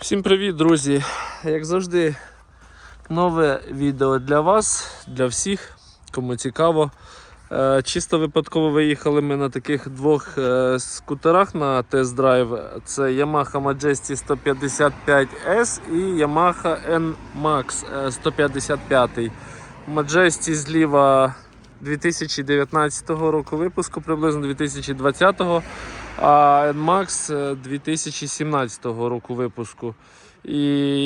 Всім привіт, друзі! Як завжди, нове відео для вас, для всіх, кому цікаво. Е, Чисто випадково виїхали ми на таких двох е, скутерах на тест-драйв. Це Yamaha Majesty 155S і Yamaha N-Max е, 155. Majesty зліва 2019 року випуску, приблизно 2020 а NMAX е, 2017 року випуску. І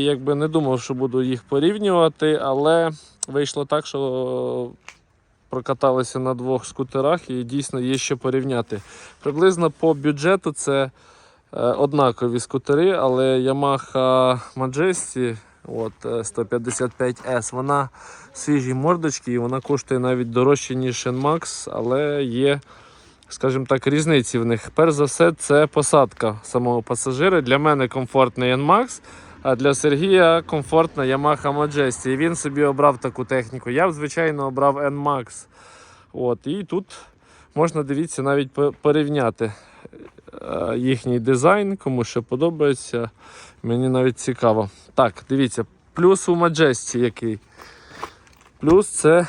якби не думав, що буду їх порівнювати, але вийшло так, що прокаталися на двох скутерах і дійсно є що порівняти. Приблизно по бюджету це е, однакові скутери, але Yamaha Majesty от, е, 155S, вона свіжі мордочки і вона коштує навіть дорожче, ніж NMAX, але є скажімо так, різниці в них. Перш за все, це посадка самого пасажира. Для мене комфортний NMAX, а для Сергія комфортна Yamaha Majesty. І він собі обрав таку техніку. Я б, звичайно, обрав NMAX. От, і тут можна дивіться навіть порівняти е, їхній дизайн, кому що подобається. Мені навіть цікаво. Так, дивіться, плюс у Majesty який. Плюс це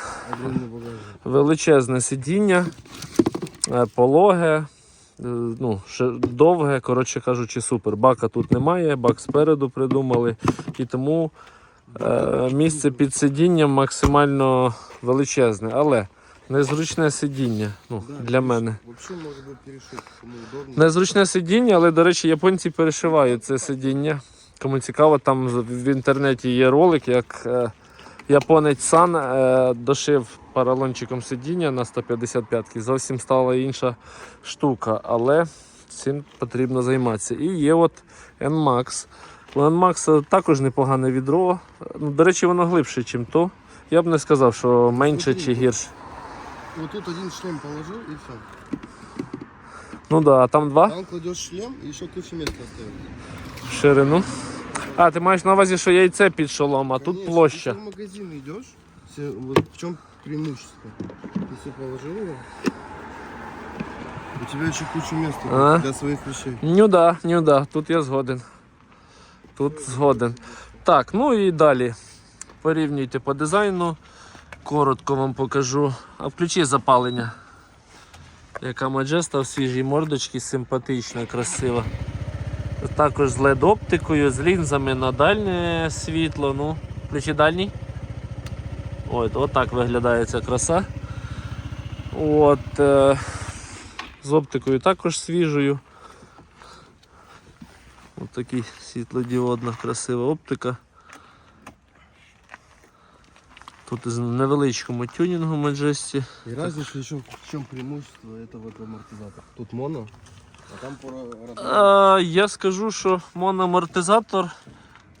величезне сидіння, пологе, е, ну, довге, коротше кажучи, супер. Бака тут немає, бак спереду придумали. І тому е, місце під сидінням максимально величезне, але незручне сидіння ну, для мене. Незручне сидіння, але, до речі, японці перешивають це сидіння. Кому цікаво, там в інтернеті є ролик, як е, японець Сан е, дошив поролончиком сидіння на 155-ки. Зовсім стала інша штука, але цим потрібно займатися. І є от NMAX. У NMAX також непогане відро. Ну, До речі, воно глибше, ніж то. Я б не сказав, що менше чи гірше. Вот тут один шлем положил и все. Ну так, да, а там два Там кладешь шлем и еще кучу места оставил. в ширину. А, ти маєш на увазі, що яйце під шолом, а тут Конечно, площа. Если в магазин идешь, вот в чем преимущество? Ты себе положил его, у тебя еще кучу места А? для своих вещей. Ну да, ну да, тут я згоден. Тут згоден. Так, ну і далі. Порівнюйте по дизайну. Коротко вам покажу. А включи запалення. Яка маджеста в свіжій мордочці, симпатична, красива. Також з LED-оптикою, з лінзами на дальнє світло. Ну, включи дальній. От, от так виглядає ця краса. От, е, з оптикою також свіжою. Ось такий світлодіодна красива оптика. Тут із невеличкому тюнінгу Majesty. И разница еще в чем преимущество этого амортизатора. Тут моно, там Е, я скажу, що моноамортизатор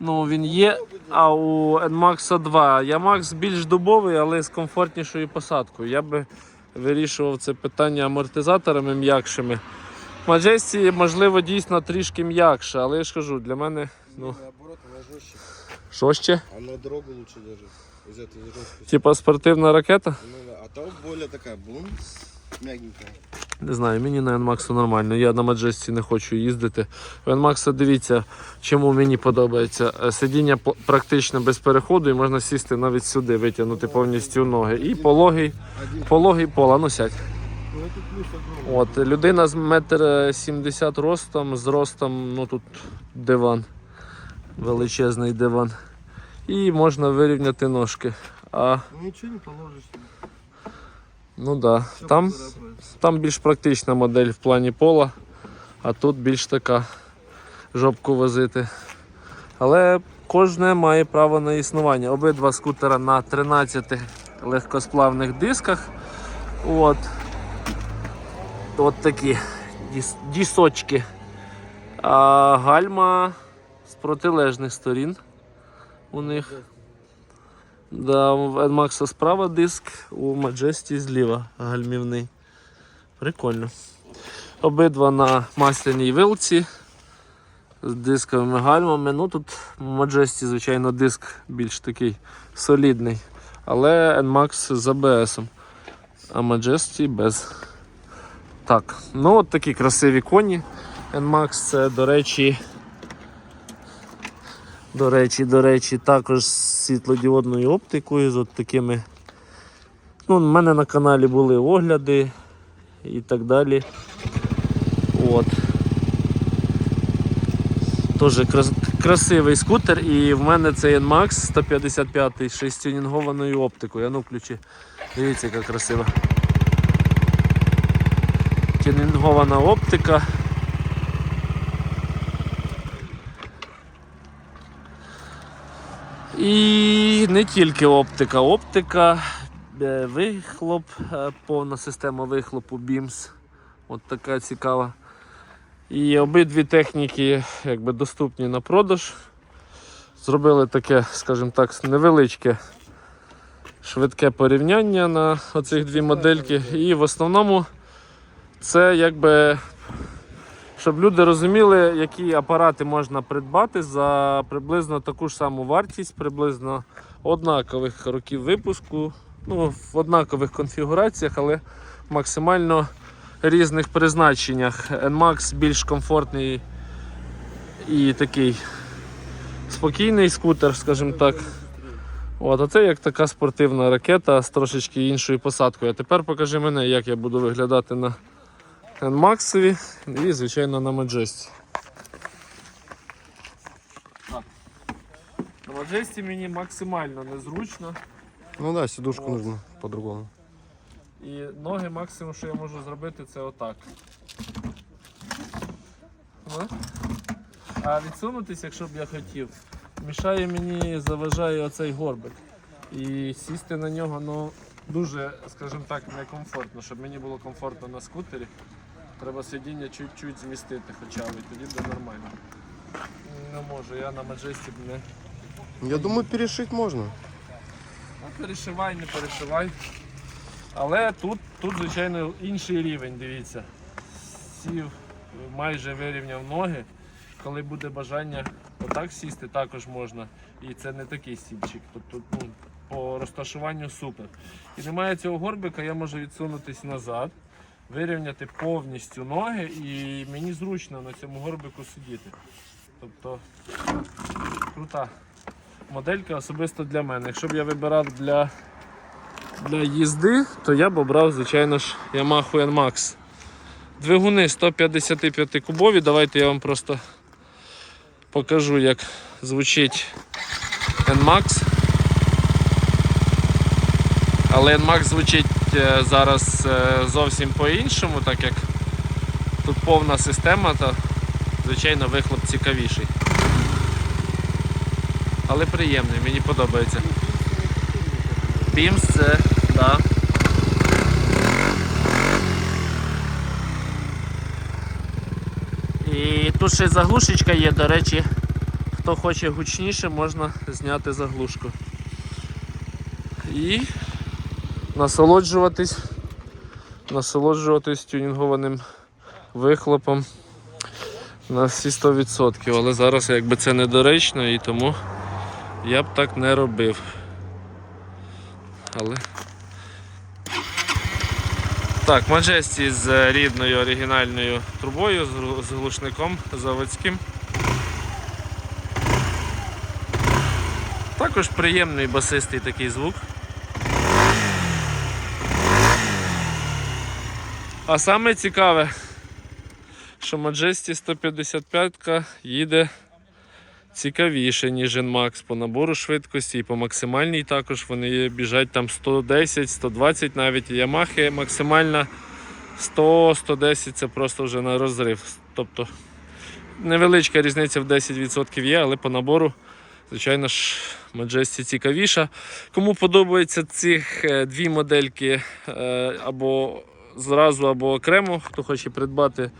ну, він є, а у NMAX 2 Yamax більш дубовий, але з комфортнішою посадкою. Я би вирішував це питання амортизаторами м'якшими. Majesty, можливо, дійсно трішки м'якше, але я ж кажу, для мене ну, що ще? А на дорогу лучше даже. Типа спортивна ракета? Ну а то более такая бум, мягенькая. Не знаю, мені на NMAX нормально. Я на Majesty не хочу їздити. У NMAX дивіться, чому мені подобається. Е, Сидіння практично без переходу і можна сісти навіть сюди, витягнути повністю ноги. І пологий, пологий пола, ну сядь. От, людина з метр сімдесят ростом, з ростом, ну тут диван. Величезний диван. І можна вирівняти ножки. А, Ну ничего не положишь. Ну да, Всё там. Там більш практична модель в плані пола, а тут більш така жопку возити. Але кожне має право на існування. Обидва скутера на 13 легкосплавних дисках. От, От такі діс- дісочки. А гальма з протилежних сторін у них. Да, у NMAX справа диск, у Majesty зліва гальмівний. Прикольно. Обидва на масляній вилці з дисковими гальмами. Ну тут Majesty, звичайно, диск більш такий солідний. Але NMAX з ABS. А Majesty без. Так, ну от такі красиві коні. NMAX це, до речі, До речі, до речі, також з світлодіодною оптикою, з от такими. Ну, у мене на каналі були огляди і так далі. От. Тоже крас- красивий скутер, і в мене цей NMAX 155 ще з тюнінгованою оптикою. А ну включи. Дивіться, яка красива. Тюнінгована оптика. І не тільки оптика, оптика, е, вихлоп, е, повна система вихлопу BIMS. От така цікава. І обидві техніки якби, доступні на продаж. Зробили таке, скажімо так, невеличке швидке порівняння на оцих дві модельки. І в основному це якби. Щоб люди розуміли, які апарати можна придбати за приблизно таку ж саму вартість, приблизно однакових років випуску, ну, в однакових конфігураціях, але максимально різних призначеннях. NMAX більш комфортний і такий спокійний скутер, скажімо так. От, а це як така спортивна ракета з трошечки іншою посадкою. А тепер покажи мене, як я буду виглядати на NMAX і, звичайно, на Majesty. На Majesty мені максимально незручно. Ну да, сидушку Вот. нужно по-другому. І ноги максимум, що я можу зробити, це отак. А відсунутися, якщо б я хотів, мішає мені, заважає оцей горбик. І сісти на нього ну, дуже, скажімо так, некомфортно. Щоб мені було комфортно на скутері, треба сидіння чуть-чуть змістити хоча б, і тоді буде нормально. Не можу, я на Majesty не. Я думаю, перешить можно. Ну, перешивай, не перешивай. Але тут, тут, звичайно, інший рівень, дивіться. Сів, майже вирівняв ноги. Коли буде бажання отак сісти, також можна. І це не такий стільчик. Тобто ну, по розташуванню супер. І немає цього горбика, я можу відсунутись назад, вирівняти повністю ноги, і мені зручно на цьому горбику сидіти. Тобто крута моделька особисто для мене. Якщо б я вибирав для, для їзди, то я б обрав, звичайно ж, Yamaha NMAX. Двигуни 155 кубові. Давайте я вам просто покажу, як звучить NMAX. Але NMAX звучить зараз е, зовсім по-іншому, так як тут повна система, то звичайно вихлоп цікавіший. Але приємний, мені подобається. Beams це, да. І тут ще заглушечка є, до речі, хто хоче гучніше, можна зняти заглушку. І насолоджуватись, насолоджуватись тюнінгованим вихлопом на всі 100%. Але зараз якби це недоречно і тому я б так не робив. Але. Так, Majesty з рідною оригінальною трубою, з глушником заводським. Також приємний басистий такий звук. А саме цікаве, що Majesty 155 їде цікавіше, ніж NMAX по набору швидкості і по максимальній також вони біжать там 110, 120 навіть. Ямахи максимальна 100-110 це просто вже на розрив. Тобто невеличка різниця в 10% є, але по набору, звичайно ж, Majesty цікавіша. Кому подобаються цих е, дві модельки е, або зразу, або окремо, хто хоче придбати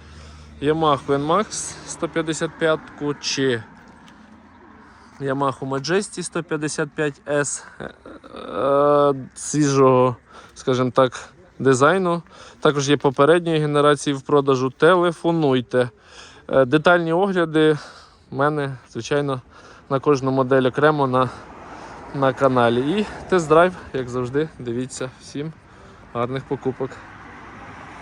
Yamaha NMAX 155 чи Yamaha Majesty 155S е, е, свіжого, скажімо так, дизайну. Також є попередньої генерації в продажу. Телефонуйте. Е, Детальні огляди в мене, звичайно, на кожну модель окремо на, на каналі. І тест-драйв, як завжди, дивіться всім гарних покупок.